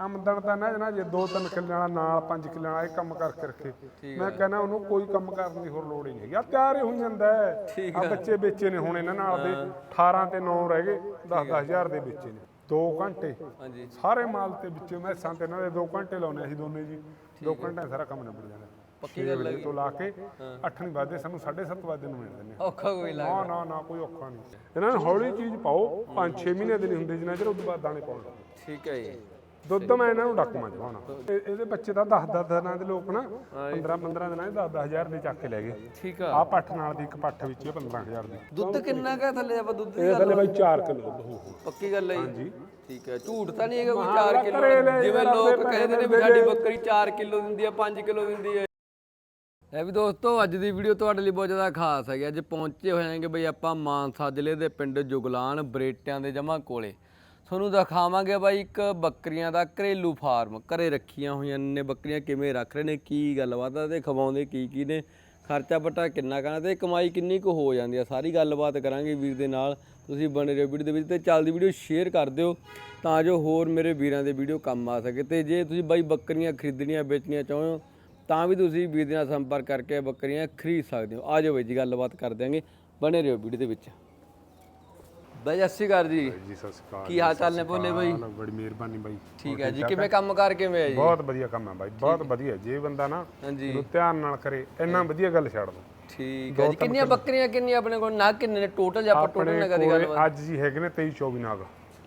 ਆਮਦਨ ਤਾਂ ਨਾ ਜਨਾ ਜੇ ਦੋ ਤਿੰਨ ਕਿੱਲਿਆਂ ਵਾਲਾ ਨਾਲ ਪੰਜ ਕਿੱਲਿਆਂ ਵਾਲਾ ਇਹ ਕੰਮ ਕਰਕੇ ਰੱਖੇ। ਮੈਂ ਕਹਿੰਦਾ ਉਹਨੂੰ ਕੋਈ ਕੰਮ ਕਰਨ ਦੀ ਹੋਰ ਲੋੜ ਹੀ ਨਹੀਂ ਆ ਤਿਆਰ ਹੀ ਹੋ ਜਾਂਦਾ ਹੈ। ਆ। ਬੱਚੇ ਵੇਚੇ ਨੇ ਹੁਣ ਇਹਨਾਂ ਨਾਲ ਦੇ। 18 ਤੇ 9 ਰਹਿ ਗਏ 10 ਹਜ਼ਾਰ ਦੇ ਵੇਚੇ ਨੇ। 2 ਘੰਟੇ। ਹਾਂਜੀ। ਸਾਰੇ ਮਾਲ ਤੇ ਵਿੱਚੇ ਮੈਸਾਂ ਤੇ ਇਹਨਾਂ ਦੇ 2 ਘੰਟੇ ਲਾਉਨੇ ਅਸੀਂ ਦੋਨੇ ਜੀ। 2 ਘੰਟੇ ਸਾਰਾ ਕੰਮ ਨਿਬੜ ਜਾਂਦਾ। ਪੱਕੀ ਗੱਲ ਹੈ ਤੋਂ ਲਾ ਕੇ 8 ਨਹੀਂ ਵੱਜਦੇ ਸਾਨੂੰ 7:30 ਵਜੇ ਨੂੰ ਮਿਲ ਨੇ ਔਖਾ ਕੋਈ ਲੱਗ ਨਾ ਨਾ ਨਾ ਕੋਈ ਔਖਾ ਨਹੀਂ। ਇਹਨਾਂ ਨੂੰ ਹੌਲੀ ਚੀਜ਼ ਪਾਓ। 5-6 ਮਹੀਨੇ ਦੇ ਨਹੀਂ ਹੁੰਦੇ ਜਿੰਨਾ ਚਿਰ ਉਦੋਂ ਬਾਅਦ ਦਾਣੇ ਪਾਉਣ ਠੀਕ ਹੈ ਜੀ। ਦੁੱਧ ਮੈਂ ਇਹਨਾਂ ਨੂੰ ਡੱਕਵਾਂ ਜਵਾਉਣਾ ਇਹਦੇ ਬੱਚੇ ਤਾਂ 10-10 ਦਿਨਾਂ ਦੇ ਲੋਕ ਨਾ 15-15 ਦਿਨਾਂ ਦੇ 10-10 ਹਜ਼ਾਰ ਦੇ ਚੱਕ ਕੇ ਲੈ ਗਏ। ਠੀਕ ਆ। ਆਹ ਪੱਠ ਨਾਲ ਦੀ ਇੱਕ ਪੱਠ ਵਿੱਚ ਹੀ 15000 ਦੀ। ਦੁੱਧ ਕਿੰਨਾ ਕਾ ਥੱਲੇ? ਆਪਾਂ ਦੁੱਧ ਦੀ ਇਹ ਥੱਲੇ ਬਾਈ 4 ਕਿਲੋ ਦੁੱਧ। ਹੋਊ ਪੱਕੀ ਗੱਲ ਹੈ ਜੀ। ਠੀਕ ਹੈ। ਝੂਠ ਤਾਂ ਨਹੀਂ ਹੈਗਾ ਕੋਈ ਹਾਂ, 4 ਕਿਲੋ। ਲੈ ਜਿਵੇਂ ਲੋਕ ਕਹਿੰਦੇ ਨੇ ਵੀ ਦਿੰਦੇ ਸਾਡੀ। ਬੱਕਰੀ 4 ਕਿਲੋ ਦਿੰਦੀ ਹੈ 5 ਕਿਲੋ ਦਿੰਦੀ ਹੈ ਇਹ ਵੀ ਦੋਸਤੋ ਅੱਜ ਦੀ ਵੀਡੀਓ ਤੁਹਾਡੇ ਲਈ ਬਹੁਤ ਜ਼ਿਆਦਾ ਖਾਸ ਹੈਗੀ ਅੱਜ ਪਹੁੰਚੇ ਹੋਏ ਆਂਗੇ ਬਈ ਆਪਾਂ ਮਾਨਸਾ ਜ਼ਿਲ੍ਹੇ ਦੇ ਪਿੰਡ ਜੁਗਲਾਨ ਬਰੇਟਿਆਂ ਦੇ ਜਮਾ ਕੋਲੇ। ਤੁਹਾਨੂੰ ਦਿਖਾਵਾਂਗੇ ਬਾਈ ਇੱਕ ਬੱਕਰੀਆਂ ਦਾ ਘਰੇਲੂ ਫਾਰਮ। ਘਰੇ ਰੱਖੀਆਂ ਹੋਈਆਂ ਨੇ ਬੱਕਰੀਆਂ, ਕਿਵੇਂ ਰੱਖ ਰਹੇ ਨੇ, ਕੀ ਗੱਲਬਾਤ ਆ ਤੇ ਖਵਾਉਂਦੇ ਕੀ ਕੀ ਨੇ, ਖਰਚਾ ਬਟਾ ਕਿੰਨਾ ਕਰਨਾ ਤੇ ਕਮਾਈ ਕਿੰਨੀ ਕੁ ਹੋ ਜਾਂਦੀ ਆ, ਸਾਰੀ ਗੱਲਬਾਤ ਕਰਾਂਗੇ ਵੀਰ ਦੇ ਨਾਲ। ਤੁਸੀਂ ਬਣੇ ਰਹੋ ਵੀਡੀਓ ਦੇ ਵਿੱਚ ਤੇ ਚੱਲਦੀ ਵੀਡੀਓ ਸ਼ੇਅਰ ਕਰ ਦਿਓ ਤਾਂ ਜੋ ਹੋਰ ਮੇਰੇ ਵੀਰਾਂ ਦੇ ਵੀਡੀਓ ਕੰਮ ਆ ਸਕੇ ਤੇ ਜੇ ਤੁਸੀਂ ਬਾਈ ਬੱਕਰੀਆਂ ਖਰੀਦਣੀਆਂ, ਵੇਚਣੀਆਂ ਚਾਹੋ ਤਾਂ ਵੀ ਤੁਸੀਂ ਵੀਰ ਦੇ ਨਾਲ ਸੰਪਰਕ ਕਰਕੇ ਬੱਕਰੀਆਂ ਖਰੀਦ ਸਕਦੇ ਹੋ। ਆ ਜਾਓ ਬਾਈ ਜੀ, ਗੱਲਬਾਤ ਕਰ ਦਿਆਂਗੇ। ਬਣੇ ਰਹੋ ਵੀਡੀਓ ਦੇ ਵਿੱਚ। ਬਾਈ ਸਤਿ ਸ਼੍ਰੀ ਅਕਾਲ ਜੀ। ਜੀ ਸਤਿ ਸ਼੍ਰੀ ਅਕਾਲ ਕੀ ਹਾਲ ਚਾਲ ਨੇ ਭੋਲੇ ਬਾਈ? ਹਾਂ, ਬੜੀ ਮਿਹਰਬਾਨੀ ਬਾਈ। ਠੀਕ ਹੈ ਜੀ ਕਿਵੇਂ ਕੰਮ ਕਰ ਕਿਵੇਂ ਹੈ ਜੀ? ਬਹੁਤ ਵਧੀਆ ਕੰਮ ਹੈ ਬਾਈ ਬਹੁਤ ਵਧੀਆ। ਜੇ ਬੰਦਾ ਨਾ ਇਹਨੂੰ ਧਿਆਨ ਨਾਲ ਕਰੇ ਇੰਨਾ ਵਧੀਆ ਗੱਲ ਛੱਡ ਦੋ। ਠੀਕ ਹੈ ਜੀ ਕਿੰਨੀਆਂ ਬੱਕਰੀਆਂ ਕਿੰਨੀਆਂ ਆਪਣੇ ਕੋਲ ਨਾ ਕਿੰਨੇ ਨੇ ਟੋਟਲ ਜੇ ਆਪਾਂ ਟੋਟਲ ਨਾ ਕਰੀ ਗੱਲ ਅੱਜ ਜੀ ਹੈਗੇ ਨੇ 23 24 ਨਾਗ।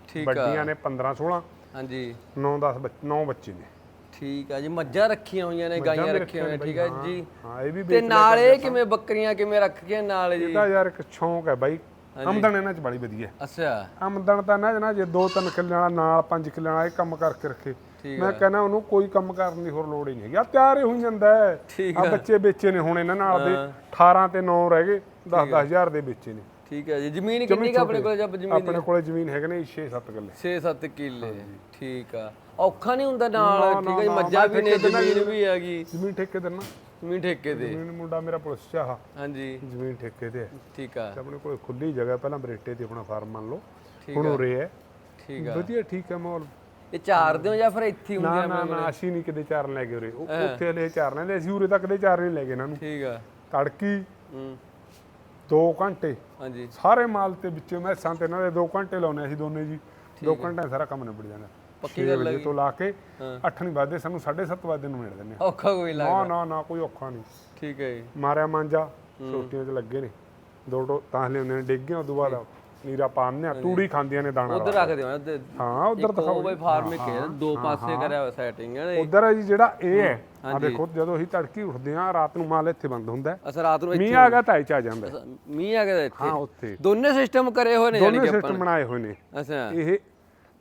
ਠੀਕ ਆ। ਵੱਡੀਆਂ ਨੇ 15 16 ਹਾਂਜੀ। 9 10 9 ਬੱਚੇ ਨੇ। ਠੀਕ ਆ ਜੀ ਮੱਝਾਂ ਰੱਖੀਆਂ ਹੋਈਆਂ ਨੇ ਗਾਈਆਂ ਰੱਖੀਆਂ ਹੋਈਆਂ ਠੀਕ ਹੈ ਜੀ। ਹਾਂ। ਇਹ ਵੀ ਤੇ ਨਾਲ ਇਹ ਕਿਵੇਂ ਬੱਕਰੀਆਂ ਕਿਵੇਂ ਰੱਖ ਕੇ ਨਾਲ ਜੀ? ਇਹਦਾ ਯਾਰ ਇੱਕ ਸ਼ੌਂਕ ਹੈ ਬਾਈ ਆਮਦਨ ਇਹਨਾਂ ਚ ਬੜੀ ਵਧੀਆ। ਅੱਛਾ। ਆਮਦਨ ਤਾਂ ਨਾ ਜਨਾ ਜੇ ਦੋ ਤਿੰਨ ਕਿੱਲਿਆਂ ਵਾਲਾ ਨਾਲ ਪੰਜ ਕਿੱਲਿਆਂ ਵਾਲਾ ਇਹ ਕੰਮ ਕਰਕੇ ਰੱਖੇ। ਮੈਂ ਕਹਿੰਦਾ ਉਹਨੂੰ ਕੋਈ ਕੰਮ ਕਰਨ ਦੀ ਹੋਰ ਲੋੜ ਹੀ ਨਹੀਂ ਹੈਗੀ। ਆ ਤਿਆਰ ਹੀ ਹੋ। ਜਾਂਦਾ ਆ। ਬੱਚੇ ਵੇਚੇ ਨੇ ਹੁਣ ਇਹਨਾਂ ਨਾਲ ਦੇ। 18 ਤੇ 9 ਰਹਿ ਗਏ 10 ਹਜ਼ਾਰ ਦੇ ਵੇਚੇ ਨੇ। ਠੀਕ ਹੈ ਜੀ। ਜ਼ਮੀਨ ਕਿੰਨੀ ਕੁ ਆਪਣੇ ਕੋਲ ਜਬ ਜ਼ਮੀਨ ਆਪਣੇ ਕੋਲੇ ਜ਼ਮੀਨ ਹੈਗੇ ਨੇ 6-7 ਕਿੱਲੇ। 6-7 ਕਿੱਲੇ। ਠੀਕ ਆ। ਔਖਾ ਨਹੀਂ ਹੁੰਦਾ ਨਾਲ ਠੀਕ ਹੈ ਮੱਝਾਂ ਵੀ ਨੇ ਜ਼ਮੀਨ ਵੀ ਹੈਗੀ। ਜ਼ਮੀਨ ਠੇਕੇ ਨਾ। ਜ਼ਮੀਨ ਠੇਕੇ ਤੇ? ਜ਼ਮੀਨ ਮੁੰਡਾ ਮੇਰਾ ਪੁਲਿਸ ਚ ਆ। ਹਾਂਜੀ। ਜ਼ਮੀਨ ਠੇਕੇ ਤੇ ਹੈ ਠੀਕ ਆ। ਤੇ ਆਪਣੇ ਕੋਲੇ ਖੁੱਲੀ ਜਗ੍ਹਾ ਪਹਿਲਾਂ ਬਰੇਟੇ ਤੇ ਆਪਣਾ ਫਾਰਮ ਮੰਨ ਲਓ। ਠੀਕ ਹੁਣ ਹੈ। ਠੀਕ ਆ। ਵਧੀਆ ਠੀਕ ਹੈ ਮਾਹੌਲ। ਇਹ ਚਾਰ ਦਿਓ ਜਾਂ ਫਿਰ ਇੱਥੇ ਹੀ ਹੁੰਦੇ ਆ ਨਾ ਨਾ ਅਸੀਂ ਨਹੀਂ ਕਿਤੇ ਚਾਰਨ ਲੈ ਗਏ ਉਰੇ। ਉਹ- ਉੱਥੇ ਲੈ ਚਾਰ ਲੈਂਦੇ ਅਸੀਂ ਉਰੇ ਤੱਕ ਦੇ ਚਾਰ ਨਹੀਂ ਲੈ ਗਏ ਇਹਨਾਂ ਨੂੰ। ਠੀਕ ਆ। ਤੜਕੀ ਹੂੰ। 2 ਘੰਟੇ। ਹਾਂਜੀ। ਸਾਰੇ ਮਾਲ ਤੇ ਵਿੱਚੇ ਮੈਸਾਂ ਤੇ ਇਹਨਾਂ ਦੇ 2 ਘੰਟੇ ਲਾਉਨੇ ਅਸੀਂ ਦੋਨੇ ਜੀ। 2 ਘੰਟੇ ਸਾਰਾ ਕੰਮ ਨਿਬੜ ਜਾਂਦਾ। ਪੱਕੀ ਗੱਲ ਵਜੇ ਤੋਂ ਲਾ ਕੇ ਹਾਂ। 8 ਨਹੀਂ ਵੱਜਦੇ ਸਾਨੂੰ 7:30 ਵਜੇ ਨੂੰ ਮਿਲ ਦਿੰਦੇ ਔਖਾ ਕੋਈ ਲੱਗ ਨਾ ਨਾ ਨਾ ਕੋਈ ਔਖਾ ਨਹੀਂ ਠੀਕ ਹੈ ਜੀ। ਮਾਰਿਆ ਮਾਂਜਾ ਛੋਟੀਆਂ 'ਚ ਲੱਗੇ ਨੇ। ਦੋ ਟੋ ਤਾਂ ਲਿਆਉਂਦੇ ਨੇ ਡਿੱਗ ਉਦੋਂ ਬਾਅਦ ਨੀਰਾ ਪਾਉਂਦੇ ਆ ਤੂੜੀ ਖਾਂਦੀਆਂ ਨੇ ਦਾਣਾ ਉਧਰ ਰੱਖ ਦਿਓ ਹਾਂ ਉਧਰ ਉਹ ਬਈ ਫਾਰਮ ਇੱਕ ਹੈ ਦੋ ਪਾਸੇ ਕਰਿਆ ਹੋਇਆ ਸੈਟਿੰਗ ਹੈ ਉਧਰ ਹੈ ਜੀ ਜਿਹੜਾ ਇਹ ਹੈ ਆ ਦੇਖੋ ਜਦੋਂ ਅਸੀਂ ਤੜਕੀ ਉੱਠਦੇ ਆ ਰਾਤ ਨੂੰ ਮਾਲ ਇੱਥੇ ਬੰਦ ਹੁੰਦਾ ਹੈ। ਅਸਾ ਰਾਤ ਨੂੰ ਮੀਂਹ ਆ ਗਿਆ ਤਾਂ ਚ ਆ ਜਾਂਦਾ ਹੈ। ਮੀਂਹ ਆ ਗਿਆ ਇੱਥੇ। ਹਾਂ ਉੱਥੇ। ਦੋਨੇ ਸਿਸਟਮ ਕਰੇ ਹੋਏ ਨੇ ਯਾਨੀ ਦੋਨੇ ਕਿ ਸਿਸਟਮ ਬਣਾਏ ਹੋਏ ਨੇ। ਅੱਛਾ। ਇਹ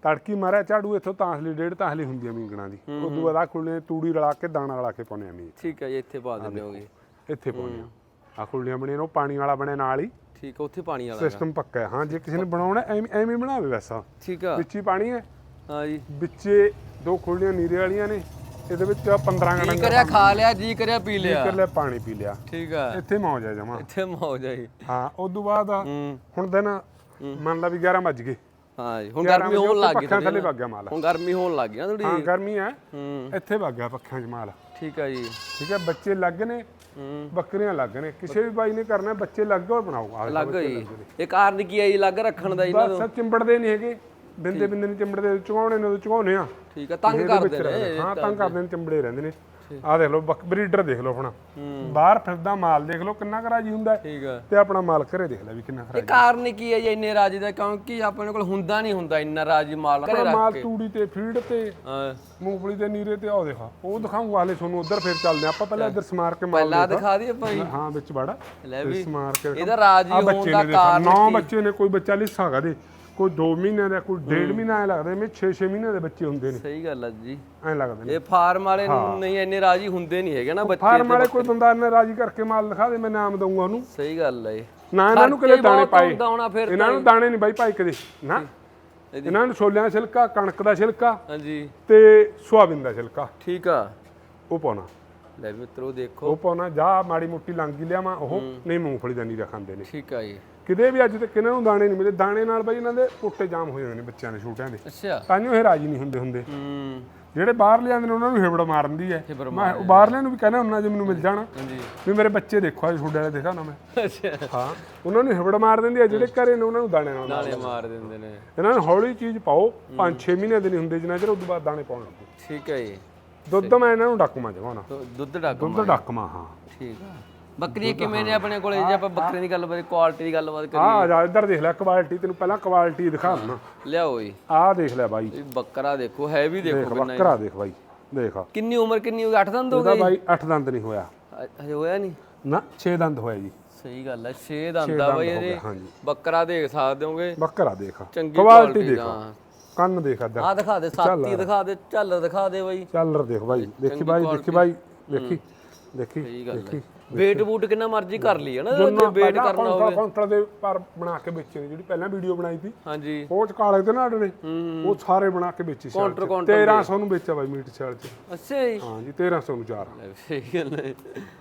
ਤੜਕੀ ਮਾਰਿਆ ਝਾੜੂ ਇੱਥੋਂ ਤਾਂਸਲੀ ਡੇਢ ਤਾਂਸਲੀ ਹੁੰਦੀ ਆ ਮੀਂਗਣਾ ਦੀ। ਉਦੋਂ ਬਾਅਦ ਆ ਖੁੱਲੇ ਤੂੜੀ ਰਲਾ ਕੇ ਦਾਣਾ ਰਲਾ ਕੇ ਪਾਉਂਦੇ ਆ ਮੀਂਹ ਠੀਕ ਹੈ ਜੀ ਇੱਥੇ ਪਾ ਦਿੰਦੇ ਹੋਗੇ। ਇੱਥੇ ਪਾਉਂਦੇ ਆ। ਆ ਖੁੱਲੀਆਂ ਬਣੀਆਂ ਨੇ ਉਹ ਪਾਣੀ ਵਾਲਾ ਬਣਿਆ ਨਾਲ ਹੀ। ਠੀਕ ਹੈ ਉੱਥੇ ਪਾਣੀ ਵਾਲਾ ਸਿਸਟਮ ਪੱਕਾ ਹੈ। ਹਾਂ ਜੇ ਕਿਸੇ ਨੇ ਬਣਾਉਣਾ ਐਵੇਂ ਐਵੇਂ ਬਣਾਵੇ ਵੈਸਾ ਠੀਕ ਆ। ਵਿੱਚ ਹੀ ਪਾਣੀ ਹੈ। ਹਾਂ ਜੀ। ਵਿੱਚੇ ਦੋ ਖੁੱਲੀਆਂ ਨੀਰੇ ਵਾਲੀਆਂ ਨੇ। ਇਹਦੇ ਵਿੱਚ 15 ਜੀ ਗਣਾ ਕਰਿਆ ਖਾ ਲਿਆ ਜੀ ਕਰਿਆ ਪੀ ਲਿਆ। ਕਰ ਲਿਆ ਪਾਣੀ ਪੀ ਲਿਆ। ਠੀਕ ਆ। ਇੱਥੇ ਮੌਜ ਆ ਜਮਾ। ਇੱਥੇ ਮੌਜ ਆਈ ਹਾਂ ਉਦੋਂ ਬਾਅਦ ਆ, ਹੂੰ। ਹੁਣ ਦਿਨ ਮੰਨ ਲਾ ਵੀ 11 ਵੱਜ ਗਏ। ਹਾਂ ਜੀ ਹੁਣ 11 ਗਰਮੀ ਹੋਣ ਲੱਗ ਗਈ ਪੱਖਾਂ ਥੱਲੇ। ਵਗ ਗਿਆ ਮਾਲ। ਹੁਣ ਗਰਮੀ ਹੋਣ ਲੱਗ ਗਈ ਨਾ ਥੋੜੀ ਹਾਂ ਗਰਮੀ ਹੈ। ਹੂੰ। ਇੱਥੇ ਵਗ ਗਿਆ ਪੱਖਾਂ 'ਚ ਮਾਲ। ਠੀਕ ਆ ਜੀ। ਠੀਕ ਹੈ ਬੱਚੇ ਲੱਗ ਨੇ ਹੂੰ। ਬੱਕਰੀਆਂ ਲੱਗ ਨੇ। ਕਿਸੇ ਵੀ ਬਾਈ ਨੇ ਕਰਨਾ ਬੱਚੇ ਲੱਗ ਹੋਰ ਬਣਾਓ। ਲੱਗ ਨੇ। ਇਹ ਕਾਰਨ ਕੀ ਹੈ ਜੀ ਲੱਗ ਰੱਖਣ ਦਾ ਇਹਨਾਂ ਨੂੰ ਬਸ ਚਿੰਬੜਦੇ ਨਹੀਂ ਹੈਗੇ। ਬਿੰਦੇ ਬਿੰਦੇ ਨਹੀਂ ਚਿੰਬੜਦੇ ਚੁਗਾਉਣੇ ਨੇ ਚੁਗਾਉਣੇ ਆ। ਠੀਕ ਆ ਤੰਗ ਕਰਦੇ। ਨੇ ਹਾਂ ਤੰਗ ਕਰਦੇ ਨੇ ਚਿੰਬੜੇ ਰਹਿੰਦੇ ਨੇ। ਆਹ ਦੇਖ ਲਓ ਬੱਕ ਬਰੀਡਰ ਦੇਖ ਲਓ ਆਪਣਾ। ਬਾਹਰ ਫਿਰਦਾ ਮਾਲ ਦੇਖ ਲਓ ਕਿੰਨਾ ਕਰਾਜੀ ਹੁੰਦਾ ਹੈ, ਠੀਕ ਆ। ਤੇ ਆਪਣਾ ਮਾਲ ਘਰੇ ਦੇਖ ਲੈ ਵੀ ਕਿੰਨਾ ਇਹ ਕਾਰਨ ਕੀ ਹੈ ਜੀ ਇੰਨੇ ਰਾਜੀ ਦਾ? ਕਿਉਂਕਿ ਆਪਣੇ ਕੋਲ ਹੁੰਦਾ ਨਹੀਂ ਹੁੰਦਾ ਇੰਨਾ ਰਾਜੀ ਮਾਲ ਘਰੇ ਰੱਖ ਮਾਲ ਕੇ। ਤੂੜੀ ਤੇ ਫੀਡ ਤੇ ਹਾਂ। ਮੂੰਗਫਲੀ ਦੇ ਨੀਰੇ ਤੇ ਆਓ ਦੇਖਾ ਉਹ ਦਿਖਾਉਂਗਾ ਹਲੇ ਤੁਹਾਨੂੰ ਉਧਰ ਫੇਰ ਚੱਲਦੇ ਹਾਂ। ਆਪਾਂ ਪਹਿਲਾਂ ਇੱਧਰ ਸਮਾਰ ਕੇ ਮਾਲ ਪਹਿਲਾਂ ਦਿਖਾ। ਦਈਏ ਭਾਈ। ਹਾਂ ਵਿੱਚ ਵੜਾ। ਲੈ ਵੀ। ਸਮਾਰ ਕੇ ਇਹਦਾ ਰਾਜੀ ਹੋਣ ਦਾ ਕਾਰਨ ਨੌ ਬੱਚੇ ਨੇ ਕੋਈ ਬੱਚਾ ਲਿੱਸਾ ਹੈਗਾ ਦੇ। ਕੋਈ 2 ਮਹੀਨੇ ਦਾ ਕੋਈ 1.5 ਮਹੀਨਾ ਐ ਲੱਗਦਾ ਮੈਂ 6-6 ਮਹੀਨੇ ਦੇ ਬੱਚੇ ਹੁੰਦੇ ਨੇ। ਸਹੀ ਗੱਲ ਹੈ ਜੀ। ਐ ਲੱਗਦੇ ਨੇ। ਇਹ ਫਾਰਮ ਵਾਲੇ ਨਹੀਂ ਇੰਨੇ ਰਾਜੀ ਹੁੰਦੇ ਨਹੀਂ ਹੈਗੇ ਨਾ ਬੱਚੇ ਫਾਰਮ ਵਾਲੇ ਕੋਈ ਬੰਦਾ ਇਹਨੇ ਰਾਜੀ ਕਰਕੇ ਮਾਲ ਦਿਖਾ ਦੇ ਮੈਂ ਨਾਮ ਦਊਂਗਾ ਉਹਨੂੰ। ਸਹੀ ਗੱਲ ਹੈ ਨਾ ਇਹਨਾਂ ਨੂੰ ਕਿਤੇ ਦਾਣੇ ਪਾਏ। ਇਹਨਾਂ ਨੂੰ ਦਾਣੇ ਨਹੀਂ ਬਾਈ ਪਾਈ ਕਦੇ। ਨਾ। ਇਹਨਾਂ ਨੂੰ ਛੋਲਿਆਂ ਦਾ ਛਿਲਕਾ ਕਣਕ ਦਾ ਛਿਲਕਾ ਹਾਂਜੀ। ਤੇ ਸੁਆਬਿਨ ਦਾ ਛਿਲਕਾ। ਠੀਕ ਆ। ਉਹ ਪਾਉਣਾ। ਲੈ ਮਿੱਤਰੋ ਦੇਖੋ। ਉਹ ਪਾਉਣਾ। ਜਾ ਮਾੜੀ ਮੁੱਟੀ ਲੰਗੀ ਲਿਆਵਾਂ। ਉਹ ਨਹੀਂ ਮੂੰਗਫਲੀ ਦਾ ਨੀਰਾ ਖਾਂਦੇ ਨੇ। ਠੀਕ ਆ ਜੀ। ਕਿਤੇ ਵੀ ਅੱਜ ਤੱਕ ਇਹਨਾਂ ਨੂੰ ਦਾਣੇ ਨਹੀਂ ਮਿਲੇ ਦਾਣੇ ਨਾਲ ਬਾਈ ਇਹਨਾਂ ਦੇ ਪੁੱਟੇ ਜਾਮ ਹੋ ਜਾਂਦੇ ਨੇ ਬੱਚਿਆਂ ਦੇ ਛੋਟਿਆਂ ਦੇ। ਅੱਛਾ। ਤਾਂ ਇਹ ਰਾਜੀ ਨਹੀਂ ਹੁੰਦੇ ਹੁੰਦੇ। ਹੂੰ। ਜਿਹੜੇ ਬਾਹਰ ਲਿਆਂਦੇ ਨੇ ਉਹਨਾਂ ਨੂੰ ਹਿਬੜ ਮਾਰਦੀ ਹੈ। ਹਿਬੜ ਮੈਂ ਬਾਹਰਲਿਆਂ ਨੂੰ ਵੀ ਕਹਿੰਦਾ ਉਹਨਾਂ ਜੇ ਮੈਨੂੰ ਮਿਲ ਜਾਣ। ਹਾਂਜੀ। ਵੀ ਮੇਰੇ ਬੱਚੇ ਦੇਖੋ ਅੱਜ ਛੋਡੇ ਵਾਲੇ ਦੇਖਾ ਨਾ ਮੈਂ। ਅੱਛਾ। ਹਾਂ ਉਹਨਾਂ ਨੂੰ ਹਿਬੜ ਮਾਰ ਦਿੰਦੀ ਹੈ ਜਿਹੜੇ ਘਰੇ ਨੇ ਉਹਨਾਂ ਨੂੰ ਦਾਣੇ ਨਾਲ ਨਾਲੇ ਮਾਰ ਦਿੰਦੇ ਨੇ। ਇਹਨਾਂ ਨੂੰ ਹੌਲੀ ਚੀਜ਼ ਪਾਓ 5-6 ਮਹੀਨੇ ਦੇ ਨਹੀਂ ਹੁੰਦੇ ਜਿੰਨਾ ਚਿਰ ਉਦੋਂ ਬਾਅਦ ਦਾਣੇ ਪਾਉਣ ਲੱਗੋ। ਠੀਕ ਹੈ ਜੀ। ਦੁੱਧ ਮੈਂ ਇਹਨਾਂ ਨੂੰ ਡੱਕਮਾ ਜਵਾਉਣਾ ਦੁ- ਦੁੱਧ ਡੱਕ ਦੁੱਧ ਡੱਕਮਾ ਹਾਂ। ਠੀਕ ਆ। ਬੱਕਰੀਆਂ ਕਿਵੇਂ ਨੇ ਆਪਣੇ ਕੋਲੇ? ਜੇ ਆਪਾਂ ਬੱਕਰੀਆਂ ਦੀ ਗੱਲਬਾਤ ਕੁਆਲਿਟੀ ਦੀ ਗੱਲਬਾਤ ਕਰੀਏ। ਆ ਜਾ ਇੱਧਰ ਦੇਖ ਲੈ ਕੁਆਲਿਟੀ ਤੈਨੂੰ ਪਹਿਲਾਂ ਕੁਆਲਿਟੀ ਦਿਖਾ ਦਿੰਦਾ ਲਿਆਓ ਜੀ ਆਹ ਦੇਖ ਲੈ ਬਾਈ। ਇਹ ਬੱਕਰਾ ਦੇਖੋ ਹੈ ਵੀ ਦੇਖੋ ਕਿੰਨਾ ਬੱਕਰਾ ਦੇਖ ਬਾਈ ਦੇਖ। ਕਿੰਨੀ ਉਮਰ ਕਿੰਨੀ ਹੋ ਗਈ? 8 ਦੰਦ ਹੋ ਗਏ? ਬਾਈ 8 ਦੰਦ ਨਹੀਂ ਹੋਇਆ। ਹਜੇ ਹੋਇਆ ਨਹੀਂ? ਨਾ 6 ਦੰਦ ਹੋਇਆ ਜੀ। ਸਹੀ ਗੱਲ ਹੈ 6 ਦੰਦ ਆ ਬਈ ਇਹਦੇ। ਬੱਕਰਾ ਦੇਖ ਸਕਦੇ ਹੋਗੇ? ਬੱਕਰਾ ਦੇਖ। ਚੰਗੀ ਕੁਆਲਿਟੀ ਦੇਖ। ਕੰਨ ਦੇਖ ਇੱਧਰ। ਆ ਦਿਖਾ ਦੇ ਸਾਤੀ ਦਿਖਾ ਦੇ ਝੱਲਰ ਦਿਖਾ ਦੇ ਬਈ। ਚੱਲਰ ਦੇਖ ਬਾਈ ਦੇਖੀ ਬਾਈ ਦੇਖੀ ਬਾਈ। ਦੇਖੀ ਦੇਖੀ ਸਹੀ ਗੱਲ ਹੈ। ਵੇਟ ਬੂਟ ਕਿੰਨਾ ਮਰਜ਼ੀ ਕਰ ਲਈ ਹੈ ਨਾ ਜੇ ਦੋਨੋਂ ਵੇਟ ਕਰਨਾ ਹੋਵੇ। ਕਾਉਂਟਰ ਦੇ ਪਰ ਬਣਾ ਕੇ ਵੇਚੇ ਨੇ ਜਿਹੜੀ ਪਹਿਲਾਂ ਵੀਡੀਓ ਬਣਾਈ ਸੀ। ਹਾਂਜੀ। ਉਹ ਚ ਕਾਲੇ ਤੇ ਨਾ। ਅੜਨੇ ਉਹ ਸਾਰੇ ਬਣਾ ਕੇ ਵੇਚੀ ਸੀ ਕਾਉਂਟਰ ਕਾਉਂਟਰ 1300 ਨੂੰ ਵੇਚਿਆ ਬਾਈ ਮੀਟ ਚਾਲ ਚ। ਅੱਛਾ ਜੀ। ਹਾਂ ਜੀ 1300 ਨੂੰ ਚਾਰ। ਸਹੀ ਗੱਲ ਹੈ।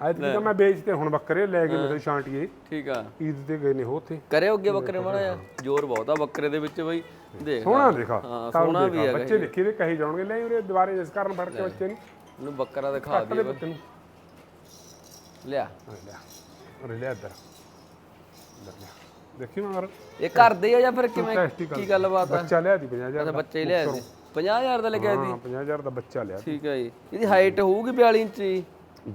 ਅੱਜ ਤੱਕ ਮੈਂ ਵੇਚਤੇ ਹੁਣ ਬੱਕਰੇ ਲੈ ਕੇ ਮੇਰੇ ਸ਼ਾਂਟੀਏ ਠੀਕ ਆ। ਈਦ ਤੇ ਗਏ ਨੇ ਉਹ ਉੱਥੇ। ਕਰਿਓ ਅੱਗੇ ਬੱਕਰੇ ਮਾੜਾ ਜ਼ੋਰ ਬਹੁਤ ਆ ਬੱਕਰੇ ਦੇ ਵਿੱਚ ਬਈ। ਦੇਖ ਸੋਹਣਾ ਦੇਖਾ। ਹਾਂ, ਤਾਂ ਸੋਹਣਾ ਵੀ ਹੈਗਾ ਬੱਚੇ ਦੇਖੀ ਦੇ ਕਹੀ ਜਾਣਗੇ ਲੈ ਉਰੇ ਦੁਬਾਰੇ ਜਿਸ ਕਾਰਨ ਫੜ ਕੇ ਬੱਚੇ ਨੂੰ। ਇਹਨੂੰ ਬੱਕਰਾ ਦਿਖਾ ਕੱਟ ਦਈਏ ਦੇ ਬੱਚੇ ਨੂੰ। ਲਿਆ। ਲੈ ਲੈ ਇੱਧਰ। ਲਿਆ। ਦੇਖੀ ਮਗਰ ਇਹ ਕਰਦੇ ਆ ਜਾਂ ਫਿਰ ਕਿਵੇਂ? ਟੈਸਟੀਕਲ ਕੀ ਗੱਲਬਾਤ ਆ? ਬੱਚਾ ਲਿਆ ਦੀ 50000 ਅੱਛਾ ਬੱਚੇ ਲਿਆਏ ਸੀ। 50000 ਦਾ ਲੱਗਿਆ ਸੀ? ਹਾਂ 50000 ਦਾ ਬੱਚਾ ਲਿਆ ਠੀਕ ਹੈ ਜੀ। ਇਹਦੀ ਹਾਈਟ ਹੋਊਗੀ 42 ਇੰਚ ਜੀ?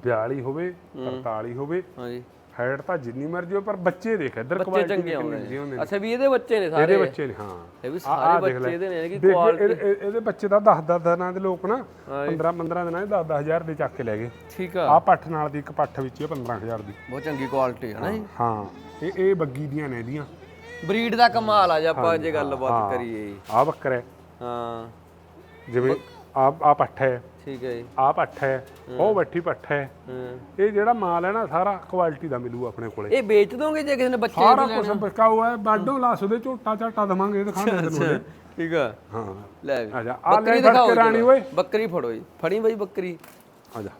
42 ਹੋਵੇ 43 ਹੋਵੇ। ਹਾਂਜੀ ਹਾਈਟ ਤਾਂ ਜਿੰਨੀ ਮਰਜ਼ੀ ਹੋਵੇ ਪਰ ਬੱਚੇ ਦੇਖ ਇੱਧਰ ਬੱਚੇ ਕੁਆਲਿਟੀ ਚੰਗੇ ਆਉਂਦੇ ਨੇ। ਅੱਛਾ ਵੀ ਇਹਦੇ ਬੱਚੇ ਨੇ ਇਹਦੇ ਸਾਰੇ? ਬੱਚੇ ਨੇ ਹਾਂ। ਇਹ ਵੀ ਸਾਰੇ ਬੱਚੇ। ਇਹਦੇ ਨੇ ਕਿ ਕੁਆਲਿਟੀ ਇਹ- ਇਹ- ਇਹਦੇ ਬੱਚੇ ਦਾ 10 10 ਦਿਨਾਂ ਦੇ ਲੋਕ ਨਾ 15 15 ਦਿਨਾਂ ਦੇ 10 10000 ਦੇ ਚੱਕ ਕੇ ਲੈ ਗਏ। ਠੀਕ ਆ। ਆਹ ਪੱਠ ਨਾਲ ਦੀ ਇੱਕ ਪੱਠ ਵਿੱਚ ਹੀ 15000 ਦੀ। ਬਹੁਤ ਚੰਗੀ ਕੁਆਲਿਟੀ ਹੈ ਨਾ ਜੀ? ਹਾਂ ਇਹ ਇਹ ਬੱਗੀ ਦੀਆਂ ਨੇ ਇਹਦੀਆਂ। ਬਰੀਡ ਦਾ ਕਮਾਲ ਆ ਜੇ ਆਪਾਂ ਜੇ ਗੱਲਬਾਤ ਕਰੀਏ। ਆਹ ਬੱਕਰਾ ਹੈ। ਹਾਂ। ਜਿਵੇਂ ਆ ਆ ਪੱਠ ਹੈ। ਠੀਕ ਹੈ ਜੀ। ਆਹ ਪੱਠ ਹੈ। ਉਹ ਬੱਠੀ ਪੱਠ ਹੈ। ਇਹ ਜਿਹੜਾ ਮਾਲ ਹੈ ਨਾ ਸਾਰਾ ਕੁਆਲਿਟੀ ਦਾ ਮਿਲੂ ਆਪਣੇ ਕੋਲੇ। ਇਹ ਵੇਚ ਦੋਗੇ ਜੇ ਕਿਸੇ ਨੇ ਬੱਚੇ ਸਾਰਾ ਕੁਝ ਬਕਾਊ ਹੈ। ਬਾਡੋ ਲਾਸ ਉਹਦੇ ਝੋਟਾ ਝਾਟਾ ਦਵਾਂਗੇ ਦਿਖਾਣੇ ਤੈਨੂੰ ਉਹਦੇ। ਠੀਕ ਆ। ਹਾਂ। ਲੈ ਵੀ। ਆ ਜਾ। ਆ ਲੈ ਫੜ ਕੇ ਰਾਣੀ। ਓਏ। ਬੱਕਰੀ ਫੜੋ ਜੀ। ਫੜੀ ਬਈ ਬੱਕਰੀ। ਆ ਜਾ।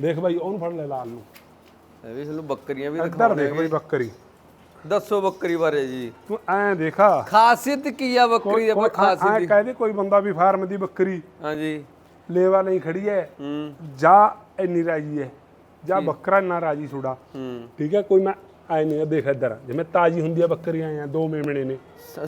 ਦੇਖ ਬਾਈ ਉਹਨੂੰ ਫੜ ਲੈ ਲਾਲ ਨੂੰ। ਇਹ ਵੀ ਤੁਹਾਨੂੰ ਬੱਕਰੀਆਂ ਵੀ ਇੱਧਰ ਦਿਖਾਉਣੇ ਦੇਖ ਬਾਈ ਬੱਕਰੀ। ਦੱਸੋ ਬੱਕਰੀ ਬਾਰੇ ਜੀ। ਤੂੰ ਐਂ ਦੇਖਾ। ਖਾਸੀਅਤ ਕੀ ਆ ਬੱਕਰੀ ਦੀ ਆਪਾਂ ਖਾਸੀਅਤ ਐਂ ਕਹਦੇ ਕੋਈ ਬੰਦਾ ਵੀ ਫਾਰਮ ਦੀ ਬੱਕਰੀ ਹਾਂਜੀ। ਲੇਵਾ ਨਹੀਂ ਖੜੀ ਹੈ ਹੂੰ। ਜਾਂ ਇੰਨੀ ਰਾਜੀ ਹੈ ਜਾਂ ਬੱਕਰਾ ਇੰਨਾ ਰਾਜੀ ਹੂੰ। ਠੀਕ ਹੈ ਕੋਈ ਮੈਂ ਐ ਨਹੀਂ ਦੇਖ ਇੱਧਰ। ਜਿਵੇਂ ਤਾਜੀ ਹੁੰਦੀ ਆ ਬੱਕਰੀਆਂ ਆ ਦੋ ਮੇਮਣੇ ਨੇ।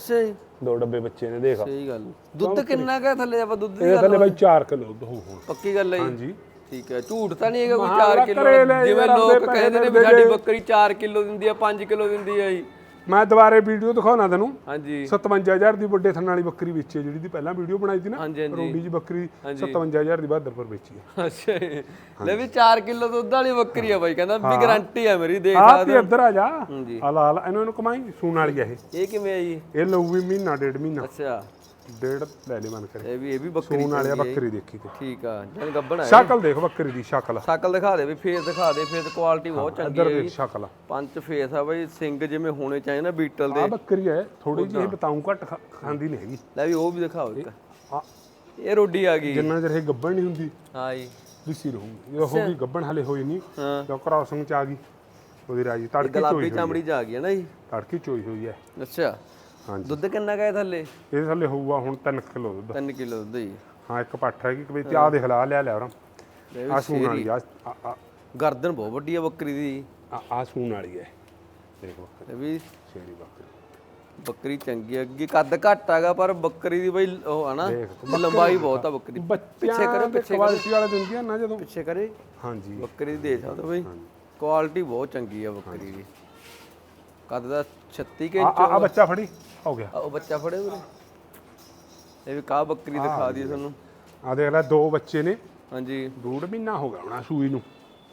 ਜੀ। ਦੋ ਡੱਬੇ ਬੱਚੇ ਨੇ ਦੇਖ। ਸਹੀ ਗੱਲ। ਦੁੱਧ ਕਿੰਨਾ ਕਾ ਥੱਲੇ? ਆਪਾਂ ਦੁੱਧ ਦੀ ਇਹ ਥੱਲੇ ਬਾਈ 4 ਕਿਲੋ ਹੋ ਹੁਣ ਪੱਕੀ ਗੱਲ ਹੈ ਹਾਂਜੀ। ਠੀਕ ਹੈ। ਝੂਠ ਤਾਂ ਨਹੀਂ ਹੈਗਾ ਕੋਈ ਮਹਾਂ 4 ਕਿਲੋ ਜਿਵੇਂ ਲੋਕ ਕਹਿੰਦੇ ਨੇ ਵੀ ਸਾਡੀ। ਬੱਕਰੀ 4 ਕਿਲੋ ਦਿੰਦੀ ਆ 5 ਕਿਲੋ ਦਿੰਦੀ ਆ ਜੀ। ਮੈਂ ਦੁਬਾਰੇ ਵੀਡੀਓ ਦਿਖਾਉਣਾ ਤੈਨੂੰ। ਹਾਂਜੀ। 57000 ਦੀ ਵੱਡੇ ਥਣ ਵਾਲੀ ਬੱਕਰੀ ਵੇਚੀ ਹੈ ਜਿਹੜੀ ਦੀ ਪਹਿਲਾਂ ਵੀਡੀਓ ਬਣਾਈ ਸੀ ਨਾ। ਰੋਡੀ ਜੀ ਬੱਕਰੀ 57000 ਦੀ ਬਹਾਦਰ ਪਰ ਵੇਚੀ ਹੈ ਅੱਛਾ। ਲੈ ਵੀ 4 ਕਿਲੋ ਦੁੱਧ ਵਾਲੀ ਬੱਕਰੀ ਆ ਬਾਈ ਕਹਿੰਦਾ ਵੀ ਗਾਰੰਟੀ ਆ ਮੇਰੀ ਦੇਖ ਸਕਦੇ ਤੇ ਇੱਧਰ ਆ ਜਾ। ਹਾਂਜੀ। ਆ ਲਾਲ ਇਹਨਾਂ ਨੂੰ ਕਮਾਈ ਸੂਣ ਵਾਲੀ ਆ ਇਹ। ਇਹ ਕਿਵੇਂ ਆ ਜੀ? ਇਹ ਲਊਗੀ ਮਹੀਨਾ ਡੇਢ ਮਹੀਨਾ। ਅੱਛਾ। ਡੇਢ ਲੈ ਲੈ ਮਨ ਕਰੇ। ਇਹ ਵੀ ਇਹ ਵੀ ਬੱਕਰੀ ਸੂਣ ਵਾਲੀ ਆ ਚੰਗੀ ਹੈ। ਬੱਕਰੀ ਦੇਖੀ ਤੇ। ਠੀਕ ਆ ਜਨ ਗੱਬਣ ਹੈ ਸ਼ਕਲ ਦੇਖ ਬੱਕਰੀ ਦੀ ਸ਼ਕਲ। ਸ਼ਕਲ ਦਿਖਾ ਦੇ ਵੀ ਫੇਸ ਦਿਖਾ ਦੇ ਫੇਸ ਕੁਆਲਿਟੀ ਬਹੁਤ ਚੰਗੀ ਇੱਧਰ ਹੈ ਦੇਖ ਸ਼ਕਲ। ਪੰਜ ਫੇਸ ਆ ਬਾਈ ਸਿੰਘ ਜਿਵੇਂ ਹੋਣੇ ਚਾਹੀਦੇ ਨਾ ਬੀਟਲ ਦੇ। ਆ ਬੱਕਰੀ ਹੈ ਥੋੜੀ ਜਿਹੀ ਬਤਾਉਂ ਘੱਟ ਖਾ- ਖਾਂਦੀ ਨਹੀਂ ਹੈਗੀ। ਲੈ ਵੀ ਉਹ ਵੀ ਦਿਖਾਓ ਇੱਕ। ਆ ਇਹ ਰੋਡੀ ਆ ਗਈ। ਜਿੰਨਾ ਚਿਰ ਇਹ ਗੱਬਣ ਨਹੀਂ ਹੁੰਦੀ ਹਾਂ ਜੀ। ਦਿਸੀ ਰਹੂਗੀ। ਇਹ ਹੋ ਗਈ ਗੱਬਣ ਹਲੇ ਹੋਈ ਨਹੀਂ ਹਾਂ। ਜੋ ਕ੍ਰਾਸਿੰਗ ਚ ਆ ਗਈ। ਉਹਦੀ ਰਾਜੀ ਤੜਕੀ ਗੁਲਾਬੀ ਚੋਈ ਹੋਈ ਚਮੜੀ ਚ ਆ ਗਈ ਹੈ ਨਾ ਜੀ। ਤੜਕੀ ਚੋਈ ਹੋਈ ਹੈ। ਅੱਛਾ। ਹਾਂਜੀ। ਦੁੱਧ ਕਿੰਨਾ ਗਏ ਥੱਲੇ? ਇਹ ਥੱਲੇ ਹੋਊਗਾ ਹੁਣ 3 ਕਿਲੋ ਦੁੱਧ। 3 ਕਿਲੋ ਦੁੱਧ ਜੀ। ਹਾਂ ਇੱਕ ਪੱਠ ਹੈਗੀ ਕਿ ਵੀ ਤੇ ਆ ਦੇਖ ਲਾ ਆਹ ਲਿਆ ਲਿਆ ਲੈ ਆ ਸੂਣ ਵਾਲੀ ਆ ਆ- ਆ ਗਰਦਨ ਬਹੁਤ ਵੱਡੀ ਆ ਬੱਕਰੀ ਦੀ। ਆ- ਆ ਸੂਣ ਵਾਲੀ ਹੈ। ਦੇਖ ਵੀ। ਸ਼ੇਰੀ ਬੱਕਰੀ। ਬੱਕਰੀ ਚੰਗੀ ਆ। ਅੱਗੇ ਕੱਦ ਘੱਟ ਹੈਗਾ ਪਰ ਬੱਕਰੀ ਦੀ ਬਈ ਉਹ ਆ ਨਾ ਲੰਬਾਈ ਬਹੁਤ ਆ ਬੱਕਰੀ। ਬੱਚਿਆਂ ਕਰੋ, ਪਿੱਛੇ ਕੁਆਲਿਟੀ ਵਾਲੇ ਦਿੰਦੀਆਂ ਨਾ ਜਦੋਂ। ਪਿੱਛੇ ਕਰੇ। ਹਾਂਜੀ। ਬੱਕਰੀ ਦੇ ਸਕਦੇ ਬਈ ਕੁਆਲਿਟੀ ਬਹੁਤ ਚੰਗੀ ਆ ਬੱਕਰੀ ਦੀ। ਕੱਦ ਦਾ 36 ਕੇ ਆ ਆ ਬੱਚਾ ਫੜੀ ਹੋ ਗਿਆ। ਉਹ ਬੱਚਾ ਫੜੇ ਵੀਰੇ ਇਹ ਵੀ ਕਾ ਬੱਕਰੀ ਦਿਖਾ ਦੀ ਤੁਹਾਨੂੰ। ਆ ਦੇਖ ਲੈ ਦੋ ਬੱਚੇ ਨੇ। ਹਾਂਜੀ। ਡੂਢ ਮਹੀਨਾ ਹੋ ਗਿਆ ਹੋਣਾ ਸੂਈ ਨੂੰ।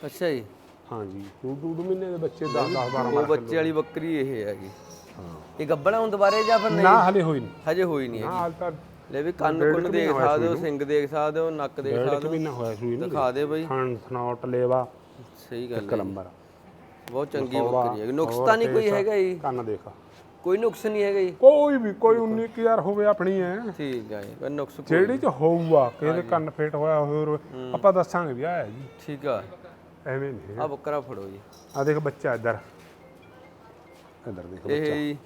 ਅੱਛਾ ਜੀ। ਹਾਂਜੀ ਡੂਢ ਡੂਢ ਮਹੀਨੇ ਦੇ ਬੱਚੇ 10 10 12 ਉਹ ਬੱਚੇ ਵਾਲੀ ਬੱਕਰੀ ਇਹ ਹੈਗੀ। ਇਹ ਗੱਬਣਾ ਹੁਣ ਦੁਬਾਰੇ ਜਾਂ ਫਿਰ ਨਹੀਂ? ਨਾ ਹਲੇ ਹੋਈ ਨਹੀਂ। ਹਜੇ ਹੋਈ ਨਹੀਂ ਨਾ ਹਾਲ ਤਾਂ ਲੈ ਵੀ ਕੰਨ ਕੁੰਨ ਦੇਖ ਸਕਦੇ ਹੋ ਸਿੰਗ ਦੇਖ ਸਕਦੇ ਹੋ ਨੱਕ ਦੇਖ ਸਕਦੇ ਹੋ। ਮਹੀਨਾ ਹੋਇਆ ਸੂਈ ਨੂੰ ਦਿਖਾ ਦੇ ਬਈ। ਥਣ ਥਨੌਟ ਲੇਵਾ ਸਹੀ ਗੱਲ ਹੈ ਕਲੰਬਰ ਬਹੁਤ ਚੰਗੀ ਬੱਕਰੀ ਹੈ ਨੁਕਸ ਤਾਂ ਨਹੀਂ ਕੋਈ ਹੈਗਾ ਜੀ। ਕੰਨ ਦੇਖ। ਕੋਈ ਨੁਕਸ ਨਹੀਂ ਹੈਗਾ ਜੀ। ਕੋਈ ਵੀ ਕੋਈ 19000 ਹੋਵੇ ਆਪਣੀ ਹੈ ਠੀਕ ਹੈ ਜੀ ਕੋਈ ਨੁਕਸ ਕੋਈ- ਜਿਹੜੀ ਚ ਹੋਊਗਾ ਕਿਹਦੇ ਕੰਨ ਫੇਟ ਹੋਇਆ ਹੋਰ ਆਪਾਂ ਦੱਸਾਂਗੇ ਵੀ ਆਇਆ ਜੀ। ਠੀਕ ਆ। ਐਵੇਂ ਨਹੀਂ ਆ ਬੱਕਰਾ ਫੜੋ ਜੀ। ਆ ਦੇਖ ਬੱਚਾ ਇੱਧਰ। ਇੱਧਰ ਦੇਖ ਇਹ ਜੀ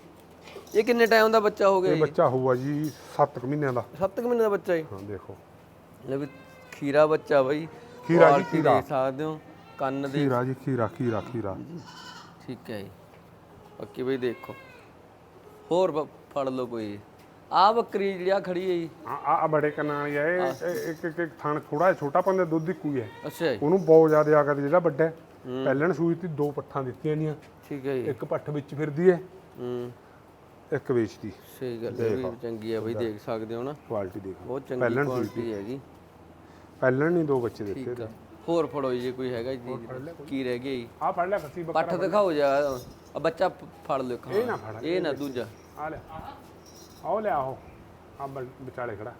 ਇਹ ਕਿੰਨੇ ਟਾਈਮ ਦਾ ਬੱਚਾ ਹੋ ਗਿਆ ਇਹ ਜੀ? ਬੱਚਾ ਹੋਊਗਾ ਜੀ 7 ਮਹੀਨਿਆਂ ਦਾ। 7 ਮਹੀਨੇ ਦਾ ਬੱਚਾ ਜੀ। ਹਾਂ ਦੇਖੋ। ਲੈ ਵੀ ਖੀਰਾ ਬੱਚਾ ਬਈ। ਖੀਰਾ ਜੀ, Quality ਖੀਰਾ। ਦੇਖ ਸਕਦੇ ਹੋ। ਕੰਨ ਦੇ ਖੀਰਾ ਜੀ ਖੀਰਾ ਖੀਰਾ ਖੀਰਾ। ਠੀਕ ਹੈ ਜੀ। ਬਾਕੀ ਬਈ ਦੇਖੋ। ਹੋਰ ਬ- ਫੜ ਲਓ ਕੋਈ। ਆ ਬੱਕਰੀ ਜਿਹੜੀ ਆ ਖੜੀ ਹੈ ਜੀ। ਆ ਆ ਬੜੇ ਕੰਨਾਂ ਵਾਲੀ ਇਹ ਇਹ- ਇੱਕ ਇੱਕ ਇੱਕ ਥਣ ਥੋੜਾ ਜਿਹਾ ਛੋਟਾ ਪੰਦੇ ਦੁੱਧ ਦੀ ਕੋਈ ਹੈ। ਅੱਛਾ ਜੀ। ਉਹਨੂੰ ਬਹੁਤ ਜ਼ਿਆਦਾ ਆਕਤ ਜਿਹੜਾ ਵੱਡਾ ਹੈ। ਪਹਿਲਣ ਸੂਈ ਤੇ ਦੋ ਪੱਠਾਂ ਦਿੱਤੀਆਂ ਨੀਆਂ ਠੀਕ ਹੈ ਜੀ। ਇੱਕ ਪੱਠ ਵਿੱਚ ਫਿਰਦੀ ਹੈ। ਹੂੰ। ਇੱਕ ਵੇਚਦੀ। ਸਹੀ ਗੱਲ ਹੈ ਵੀ ਚੰਗੀ ਹੈ ਬਈ ਦੇਖ ਸਕਦੇ ਹੋ ਨਾ। ਕੁਆਲਿਟੀ ਦੇਖ। ਬਹੁਤ ਚੰਗੀ ਸੂਈ ਕੁਆਲਿਟੀ ਹੈਗੀ। ਪਹਿਲਣ ਨਹੀਂ ਦੋ ਬੱਚੇ ਦਿੱਤੇ ਠੀਕ ਆ। ਹੋਰ ਫੜੋ ਜੀ ਕੋਈ ਹੈਗਾ ਜੀ ਕੀ ਰਹਿ ਗਿਆ ਜੀ? ਆ ਫੜ ਲੈ ਖੱਸੀ ਬੱਕਰਾ ਪੱਠ ਦਿਖਾਓ ਜਾ ਆ ਬੱਚਾ ਫੜ ਲਿਓ ਇਹ ਨਾ ਫੜ ਇਹ ਨਾ ਦੂਜਾ। ਆ ਲੈ ਆਓ ਲੈ ਆਓ ਆ ਵਿਚਾਲੇ ਖੜਾ।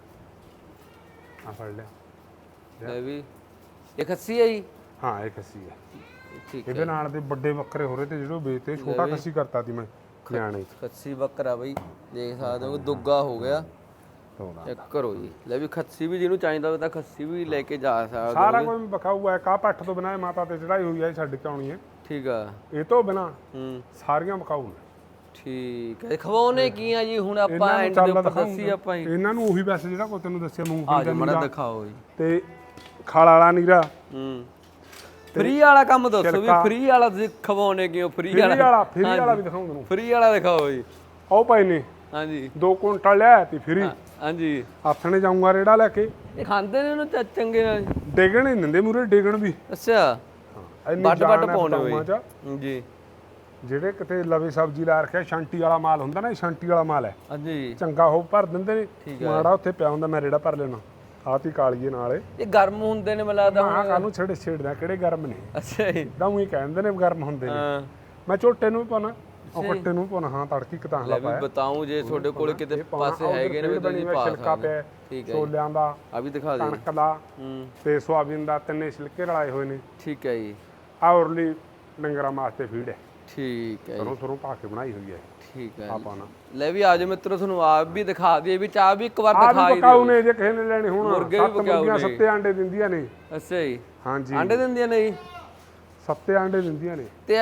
ਆ ਫੜ ਲੈ ਲੈ ਵੀ। ਇਹ ਖੱਸੀ ਹੈ ਜੀ? ਹਾਂ ਇਹ ਖੱਸੀ ਹੈ। ਠੀਕ ਇਹਦੇ ਨਾਲ ਦੇ ਵੱਡੇ ਬੱਕਰੇ ਹੋ ਰਹੇ ਤੇ ਜਿਹੜੇ ਵੇਚਤੇ ਛੋਟਾ ਖੱਸੀ ਕਰਤਾ ਤੀ ਮੈਂ ਨਿਆਣੇ ਖੱਸੀ ਬੱਕਰਾ ਬਈ ਦੇਖ ਸਕਦੇ ਹੋ ਦੁੱਗਾ ਹੋ ਗਿਆ। ਤੋੜਾ ਚੈੱਕ ਕਰੋ ਜੀ। ਲੈ ਵੀ ਖੱਸੀ ਵੀ ਜਿਹਨੂੰ ਚਾਹੀਦਾ ਹੋਵੇ ਤਾਂ ਖੱਸੀ ਵੀ ਲੈ ਕੇ ਜਾ ਸਕਦਾ ਸਾਰਾ ਕੁਝ ਬਖਾਊ ਹੈ। ਕਾ ਪੱਠ ਤੋਂ ਬਿਨਾਂ ਮਾਤਾ ਤੇ ਚੜਾਈ ਹੋਈ ਹੈ ਛੱਡ ਕੇ ਆਉਣੀ ਹੈ। ਠੀਕ ਆ। ਇਹ ਤੋਂ ਬਿਨਾਂ ਹੂੰ। ਸਾਰੀਆਂ ਬਖਾਊ ਨੇ। ਠੀਕ ਹੈ ਖਵਾਉਣੇ ਕੀ ਆ ਜੀ? ਹੁਣ ਆਪਾਂ ਨੂੰ ਐਂਡ ਦੇ ਉੱਪਰ। ਦੱਸੀ ਆਪਾਂ ਇਹਨਾਂ ਨੂੰ ਉਹੀ ਵੈਸੇ ਜਿਹੜਾ ਕੋ ਤੈਨੂੰ ਦੱਸਿਆ ਮੂੰਗਫਲੀ ਦਾ ਮੜਾ ਦਿਖਾਓ ਜੀ। ਤੇ ਖਾਲ ਵਾਲਾ ਨੀਰਾ। ਹੂੰ। ਫ੍ਰੀ ਵਾਲਾ ਕੰਮ ਦੱਸੋ ਵੀ। ਫ੍ਰੀ ਵਾਲਾ ਤੁਸੀਂ ਖਵਾਉਣੇ ਕਿਉਂ? ਫ੍ਰੀ ਫਰੀ ਵਾਲਾ। ਵਾਲਾ ਫਰੀ ਵਾਲਾ ਵੀ ਦਿਖਾਉਂ ਤੈਨੂੰ ਫ੍ਰੀ ਵਾਲਾ ਦਿਖਾਓ ਜੀ। ਆਓ ਪਏ ਨੇ। ਹਾਂਜੀ। 2 ਕੁਇੰਟਲ ਲਿਆ ਤੇ ਫਰੀ। ਹਾਂਜੀ। ਆਥਣੇ ਜਾਊਂਗਾ ਰੇੜਾ ਲੈ ਕੇ। ਇਹ ਖਾਂਦੇ ਨੇ ਉਹਨੂੰ ਚ- ਚੰਗੇ ਨਾਲ। ਡੇਗਣ ਹੀ ਦਿੰਦੇ ਮੂਰੇ ਡੇਗਣ ਵੀ। ਅੱਛਾ। ਇੰਨੀ ਜਾਨ ਹੈ ਪਾਉਣੇ ਬਤਾਊਆਂ ਹੋਏ। ਜੀ। ਜਿਹੜੇ ਕਿਤੇ ਲਵੇ ਸਬਜ਼ੀ ਲਾ ਰੱਖਿਆ ਸ਼ਾਂਟੀ ਵਾਲਾ ਮਾਲ ਹੁੰਦਾ ਨਾ ਇਹ ਸ਼ਾਂਟੀ ਵਾਲਾ ਮਾਲ ਹੈ। ਹਾਂਜੀ। ਚੰਗਾ ਉਹ ਭਰ ਦਿੰਦੇ ਨੇ। ਮਾੜਾ ਉੱਥੇ ਪਿਆ ਹੁੰਦਾ ਮੈਂ ਰੇੜਾ ਭਰ ਲੈਣਾ। ਆਤੀ ਕਾਲੀਏ ਨਾਲ ਇਹ ਗਰਮ ਹੁੰਦੇ ਨੇ ਮੈਨੂੰ ਲੱਗਦਾ ਮਾਂ ਕਾਨੂੰ ਛੇੜੇ ਛੇੜਦਾ ਕਿਹੜੇ ਗਰਮ ਨੇ। ਅੱਛਾ ਜੀ। ਇਦਾਂ ਹੀ ਕਹਿੰਦੇ ਨੇ ਗਰਮ ਹੁੰਦੇ ਨੇ। ਹਾਂ। ਮੈਂ ਝੋਟੇ ਨੂੰ ਵੀ ਪਾਉਣਾ। ਉਹ ਕੱਟੇ ਨੂੰ ਪਾਉਣਾ ਹਾਂ ਤੜਕੀ ਕਤਾਂ ਲੈ ਲਾ ਵੀ ਪਾਇਆ। ਬਤਾਉਂ ਜੇ ਤੁਹਾਡੇ ਕੋਲ ਕਿਤੇ ਪਾਸੇ ਹੈਗੇ ਨੇ ਤੁਸੀਂ ਹੋਈ, ਪਾ ਛਿਲਕਾ ਸਕਦੇ ਪਿਆ ਠੀਕ ਹੈ ਛੋਲਿਆਂ ਦਾ ਆ ਵੀ ਦਿਖਾ ਦੇ ਕਣਕ ਦਾ ਤੇ ਸੋਆਬੀਨ ਦਾ ਤਿੰਨੇ ਛਿਲਕੇ ਰਲਾਏ ਹੋਏ ਨੇ। ਠੀਕ ਹੈ ਜੀ। ਆ ਉਰਲੀ ਡੰਗਰਾਂ ਵਾਸਤੇ ਫੀਡ ਹੈ। ਠੀਕ ਹੈ ਜੀ, ਸਰੋਂ ਸਰੋਂ ਪਾ ਕੇ ਬਣਾਈ ਹੋਈ ਹੈ। ਠੀਕ ਹੈ ਆ ਪਾਣਾ ਲੈ ਵੀ ਆਜੋ ਮਿੱਤਰੋ ਤੁਹਾਨੂੰ ਆਪ ਵੀ ਦਿਖਾ ਦਈਏ ਵੀ ਚਾਹ ਵੀ ਇੱਕ ਵਾਰ ਆ ਦਿਖਾ ਵੀ ਹੀ ਪਕਾਉ ਨੇ ਜੇ ਕਿਸੇ ਨੇ ਲੈਣੇ ਹੁਣ। ਮੁਰਗੇ ਵੀ ਸੱਤ ਪਕਾਊ ਮੁਰਗੀਆਂ ਨੇ। ਸੱਤੇ ਆਂਡੇ ਦਿੰਦੀਆਂ ਨੇ। ਅੱਛਾ ਜੀ। ਹਾਂਜੀ। ਆਂਡੇ ਦਿੰਦੀਆਂ ਨੇ ਜੀ? ਸੱਤੇ ਆਂਡੇ ਦਿੰਦੀਆਂ ਨੇ। ਤੇ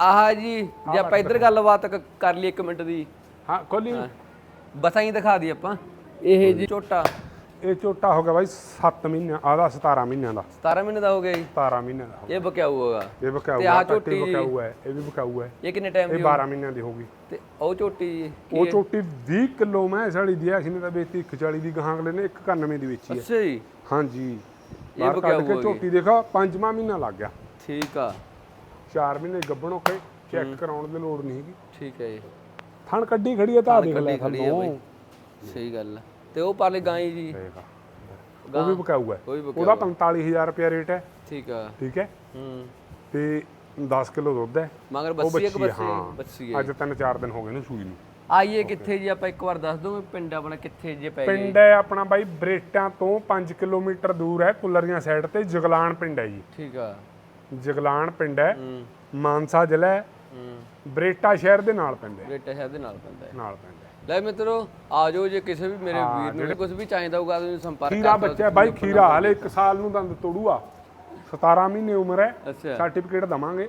ਆਹ ਜੀ ਜੇ ਆਪਾਂ ਇੱਧਰ ਗੱਲਬਾਤ ਕ- ਕਰ ਲਈ ਇੱਕ ਮਿੰਟ ਦੀ। ਹਾਂ ਕੋਲੀ ਬਸਾਂ ਹੀ ਦਿਖਾ ਦੀ ਆਪਾਂ। ਇਹ ਜੀ ਝੋਟਾ। ਇਹ ਝੋਟਾ ਹੋ ਗਿਆ ਬਾਈ 7 ਮਹੀਨੇ ਆਦਾ 17 ਮਹੀਨਿਆਂ ਦਾ। 17 ਮਹੀਨੇ ਦਾ ਹੋ ਗਿਆ ਜੀ। 17 ਮਹੀਨਿਆਂ ਦਾ ਹੋ ਇਹ ਬਕਿਆਊ ਹੋਗਾ। ਗਿਆ। ਇਹ ਬਕਾਊ ਤੇ ਆਹ ਹੈ ਝੋਟੀ ਝੋਟੀ ਬਕਾਊ ਹੈ ਇਹ ਵੀ ਬਕਾਊ ਹੈ। ਇਹ ਕਿੰਨੇ ਟਾਈਮ ਇਹ ਦੀ 12 ਮਹੀਨਿਆਂ ਦੀ ਹੋਗੀ ਤੇ ਉਹ ਝੋਟੀ ਜੀ ਉਹ ਝੋਟੀ 20 ਕਿਲੋ ਮੈਂ ਸਾਡੀ ਦੀ ਅਸੀਂ ਨੇ ਤਾਂ ਵੇਚੀ 140 ਦੀ ਗਾਂ ਅਗਲੇ ਨੇ 191 ਦੀ ਵੇਚੀ ਹੈ। ਅੱਛਾ ਜੀ। ਹਾਂਜੀ। ਇਹ ਬਾਹਰ ਬਕਾਊ ਕੱਢ ਕੇ ਹੋ ਗਈ। ਝੋਟੀ ਦੇਖਾ ਪੰਜਵਾਂ ਮਹੀਨਾ ਲੱਗ ਗਿਆ। ਠੀਕ ਆ। 4 ਮਹੀਨੇ ਗੱਭਣ ਔਖੇ ਚੈੱਕ ਕਰਾਉਣ ਦੀ ਲੋੜ ਨਹੀਂ ਹੈਗੀ। ਠੀਕ ਹੈ ਜੀ। ਥਣ ਕੱਢੀ ਖੜੀ ਹੈ ਤਾਂ ਦੇਖ ਲੈ ਖੜੀ ਬਈ। ਸਹੀ ਗੱਲ ਆ। ਤੇ ਉਹ ਪਾਲੇ ਗਾਂ ਜੀ। ਉਹ ਵੀ ਬਕਾਊ ਹੈ ਉਹਦਾ 45000 ਰੁਪਿਆ ਰੇਟ ਹੈ। ਠੀਕ ਆ। ਠੀਕ ਹੈ? ਹੂੰ। ਤੇ 10 ਕਿਲੋ ਦੁੱਧ ਹੈ। ਮਗਰ ਬੱਸੀ ਇੱਕ ਹੈ, ਬੱਸੀ ਹਾਂ। ਬੱਸੀ ਹੈ ਅੱਜ ਤਿੰਨ ਚਾਰ ਦਿਨ ਹੋ ਗਏ ਨੇ ਸੂਈ ਨੂੰ। ਆਈਏ ਕਿੱਥੇ ਜੀ? ਆਪਾਂ ਇੱਕ ਵਾਰ ਦੱਸ ਦੋਗੇ ਪਿੰਡ ਆਪਣਾ ਕਿੱਥੇ ਜੇ ਪੈ ਗਿਆ ਪਿੰਡ ਹੈ ਆਪਣਾ ਬਾਈ ਬਰੇਟਾਂ ਤੋਂ 5 ਕਿਲੋਮੀਟਰ ਦੂਰ ਹੈ ਕੁੱਲਰੀਆਂ ਸਾਈਡ ਤੇ ਜਗਲਾਨ ਪਿੰਡ ਹੈ ਜੀ। ਠੀਕ ਆ। ਜਗਲਾਨ ਪਿੰਡ ਹੈ ਹੂੰ। ਮਾਨਸਾ ਜ਼ਿਲ੍ਹਾ ਹੈ ਹੂੰ। ਬਰੇਟਾ ਸ਼ਹਿਰ ਦੇ ਨਾਲ ਪੈਂਦਾ ਹੈ। ਬੇਟਾ ਸ਼ਹਿਰ ਦੇ ਨਾਲ ਪੈਂਦਾ ਹੈ। ਨਾਲ ਪੈਂਦਾ ਹੈ। ਲੈ ਮਿੱਤਰੋ ਆ ਜਾਓ ਜੇ ਕਿਸੇ ਵੀ ਮੇਰੇ ਵੀਰ ਨੂੰ ਕੁਝ ਵੀ ਚਾਹੀਦਾ ਹੋਊਗਾ ਤੁਸੀਂ ਸੰਪਰਕ ਖੀਰਾ ਬੱਚਾ ਹੈ ਬਾਈ ਖੀਰਾ ਹਲੇ 1 ਸਾਲ ਨੂੰ ਦੰਦ ਤੋੜੂਆ 17 ਮਹੀਨੇ ਉਮਰ ਹੈ ਸਰਟੀਫਿਕੇਟ ਦਵਾਂਗੇ।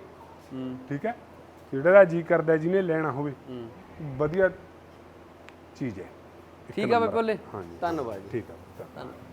ਹੂੰ। ਠੀਕ ਹੈ? ਜਿਹੜੇ ਦਾ ਜੀ ਕਰਦਾ ਜਿਹਨੇ ਲੈਣਾ ਹੋਵੇ। ਹੂੰ। ਵਧੀਆ ਚੀਜ਼ ਹੈ। ਠੀਕ ਆ ਬਈ ਭੋਲੇ। ਧੰਨਵਾਦ ਜੀ। ਠੀਕ ਹੈ ਧੰਨਵਾਦ।